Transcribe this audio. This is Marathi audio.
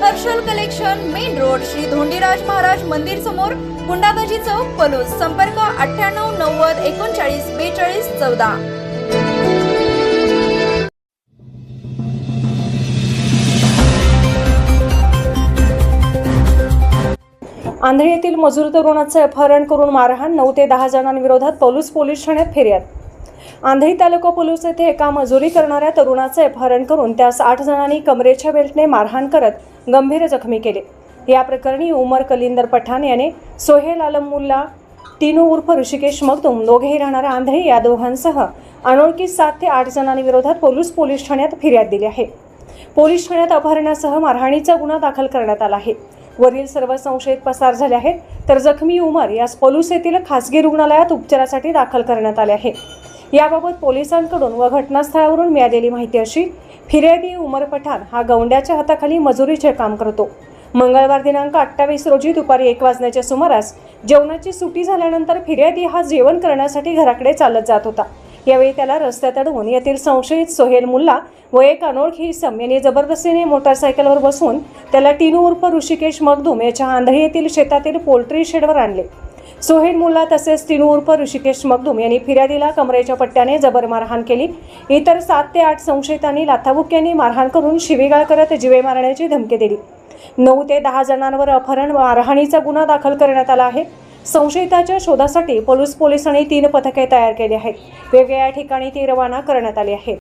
Harshal collection main road Shri Dhondiraj Maharaj मंदिर समोर गुंडाबाजी चौक पलूस. संपर्क अठ्ठ्याण्णव नव्वद एकोणचाळीस बेचाळीस चौदा. आंधळी येथील मजूर तरुणाचे अपहरण करून मारहाण नऊ ते दहा जणांविरोधात पलूस पोलीस ठाण्यात फिर्याद. आंधळी तालुका पोलीस येथे एका मजुरी करणाऱ्या तरुणाचे अपहरण करून त्यास आठ जणांनी कमरेच्या बेल्टने मारहाण करत गंभीर जखमी केले. या प्रकरणी उमर कलिंदर पठाण याने सोहेल आलम मुल्ला उर्फ ऋषिकेश मगदूम दोघेही राहणाऱ्या आंधळी या दोघांसह अनोळखी सात ते आठ जणांविरोधात पोलीस पोलीस ठाण्यात फिर्याद दिली आहे. पोलीस ठाण्यात अपहरणासह मारहाणीचा गुन्हा दाखल करण्यात आला आहे. वरील सर्व संशयित पसार झाले आहेत तर जखमी उमर यास पोलूस येथील खासगी रुग्णालयात उपचारासाठी दाखल करण्यात आले आहे. याबाबत पोलिसांकडून व घटनास्थळावरून मिळालेली माहिती अशी फिर्यादी उमर पठाण हा गौंड्याच्या हाताखाली मजुरीचे काम करतो. मंगळवार दिनांक अठ्ठावीस रोजी दुपारी एक वाजण्याच्या सुमारास जेवणाची सुटी झाल्यानंतर फिर्यादी हा जेवण करण्यासाठी घराकडे चालत जात होता. यावेळी त्याला रस्त्यात अडवून येथील संशयित सोहेल मुल्ला व एक अनोळखी इसम यांनी जबरदस्तीने मोटारसायकलवर बसवून त्याला टिनू उर्फ ऋषिकेश मगदूम याच्या आंधळी येथील शेतातील पोल्ट्री शेडवर आणले. सोहेल मुल्ला तसेच तिनूर्फ उर्फ ऋषिकेश मगदूम यांनी फिर्यादीला कमरेच्या पट्ट्याने जबर मारहाण केली. इतर सात ते आठ संशयितांनी लाथाबुक्यांनी मारहाण करून शिवीगाळ करत जीवे मारण्याची धमकी दिली. नऊ ते दहा जणांवर अपहरण मारहाणीचा गुन्हा दाखल करण्यात आला आहे. संशयिताच्या शोधासाठी पोलीस पोलिसांनी तीन पथके तयार केली आहेत. वेगवेगळ्या ठिकाणी ती रवाना करण्यात आली आहेत